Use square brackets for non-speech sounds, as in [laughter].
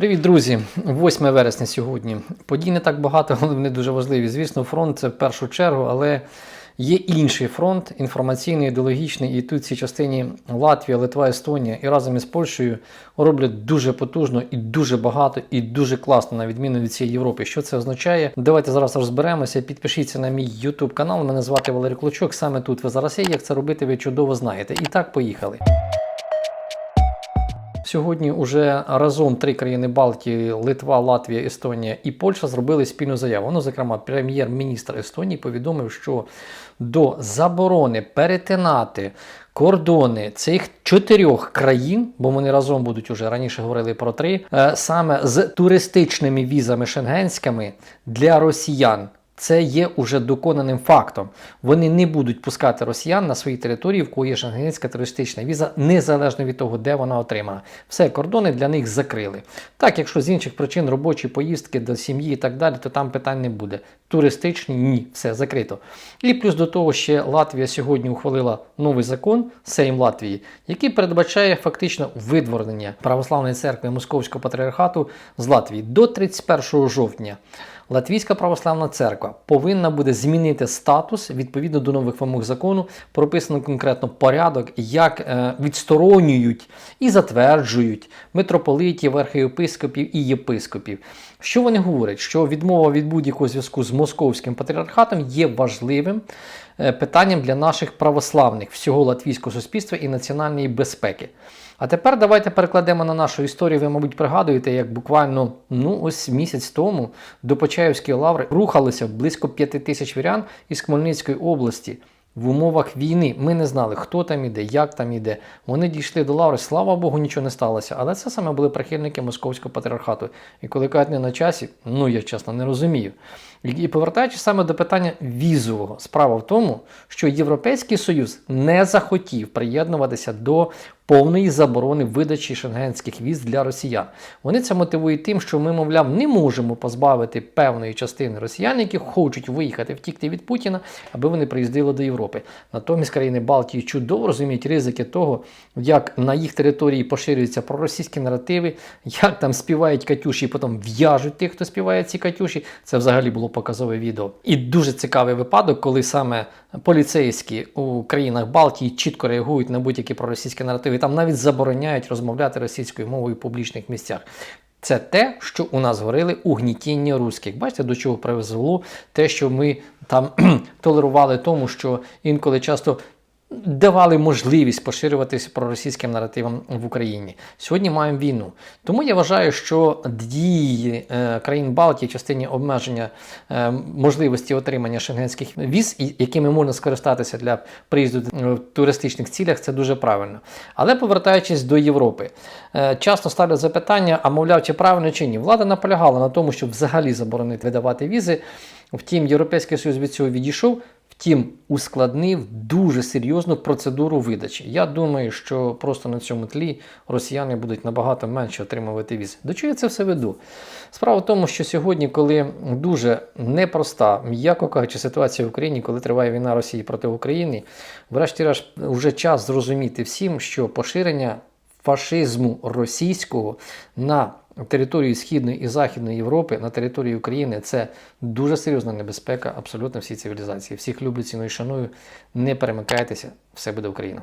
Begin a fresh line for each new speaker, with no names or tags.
Привіт, друзі! 8 вересня сьогодні. Подій не так багато, але вони дуже важливі. Звісно, фронт це в першу чергу, але є інший фронт інформаційний, ідеологічний, і тут в цій частині Латвія, Литва, Естонія і разом із Польщею роблять дуже потужно і дуже багато, і дуже класно, на відміну від цієї Європи. Що це означає? Давайте зараз розберемося. Підпишіться на мій YouTube канал. Мене звати Валерій Клочок. Саме тут ви зараз є. Як це робити, ви чудово знаєте. І так, поїхали. Сьогодні уже разом три країни Балтії, Литва, Латвія, Естонія і Польща зробили спільну заяву. Ну, зокрема, прем'єр-міністр Естонії повідомив, що до заборони перетинати кордони цих чотирьох країн, бо вони разом будуть уже раніше говорили про три, е, саме з туристичними візами шенгенськими для росіян. Це є уже доконаним фактом. Вони не будуть пускати росіян на свої території, в кого є шенгенська туристична віза, незалежно від того, де вона отримана. Все кордони для них закрили. Так, якщо з інших причин робочі поїздки до сім'ї і так далі, то там питань не буде. Туристичні ні, все закрито. І плюс до того ще Латвія сьогодні ухвалила новий закон Сейм Латвії, який передбачає фактично видворення православної церкви Московського патріархату з Латвії до 31 жовтня. Латвійська православна церква повинна буде змінити статус відповідно до нових вимог закону, прописано конкретно порядок, як е, відсторонюють і затверджують митрополитів, архієпископів і єпископів. Що вони говорять? Що відмова від будь-якого зв'язку з московським патріархатом є важливим е, питанням для наших православних всього латвійського суспільства і національної безпеки. А тепер давайте перекладемо на нашу історію. Ви, мабуть, пригадуєте, як буквально ну ось місяць тому до Почаївської лаври рухалося близько п'яти тисяч вірян із Хмельницької області. В умовах війни ми не знали, хто там іде, як там іде. Вони дійшли до лаври, слава Богу, нічого не сталося. Але це саме були прихильники московського патріархату. І коли кажуть не на часі, ну я чесно не розумію. І повертаючись саме до питання візового, справа в тому, що Європейський Союз не захотів приєднуватися до повної заборони видачі шенгенських віз для росіян. Вони це мотивують тим, що ми, мовляв, не можемо позбавити певної частини росіян, які хочуть виїхати, втікти від Путіна, аби вони приїздили до Європи. Натомість країни Балтії чудово розуміють ризики того, як на їх території поширюються проросійські наративи, як там співають Катюші, і потім в'яжуть тих, хто співає ці Катюші. Це взагалі було показове відео. І дуже цікавий випадок, коли саме поліцейські у країнах Балтії чітко реагують на будь-які проросійські наративи. Там навіть забороняють розмовляти російською мовою в публічних місцях. Це те, що у нас говорили угнітіння русських. Бачите, до чого привезло те, що ми там [clears throat] толерували тому, що інколи часто давали можливість поширюватися проросійським наративам в Україні. Сьогодні маємо війну. Тому я вважаю, що дії е, країн Балтії частині обмеження е, можливості отримання шенгенських віз, якими можна скористатися для приїзду в туристичних цілях, це дуже правильно. Але повертаючись до Європи, е, часто ставлять запитання, а мовляв, чи правильно чи ні. Влада наполягала на тому, щоб взагалі заборонити видавати візи. Втім, Європейський Союз від цього відійшов. Втім, ускладнив дуже серйозну процедуру видачі. Я думаю, що просто на цьому тлі росіяни будуть набагато менше отримувати візи. До чого я це все веду? Справа в тому, що сьогодні, коли дуже непроста, м'яко кажучи, ситуація в Україні, коли триває війна Росії проти України, врешті-решт вже час зрозуміти всім, що поширення фашизму російського на території Східної і Західної Європи, на території України це дуже серйозна небезпека абсолютно всій цивілізації. Всіх люблю, і шаную. Не перемикайтеся, все буде Україна.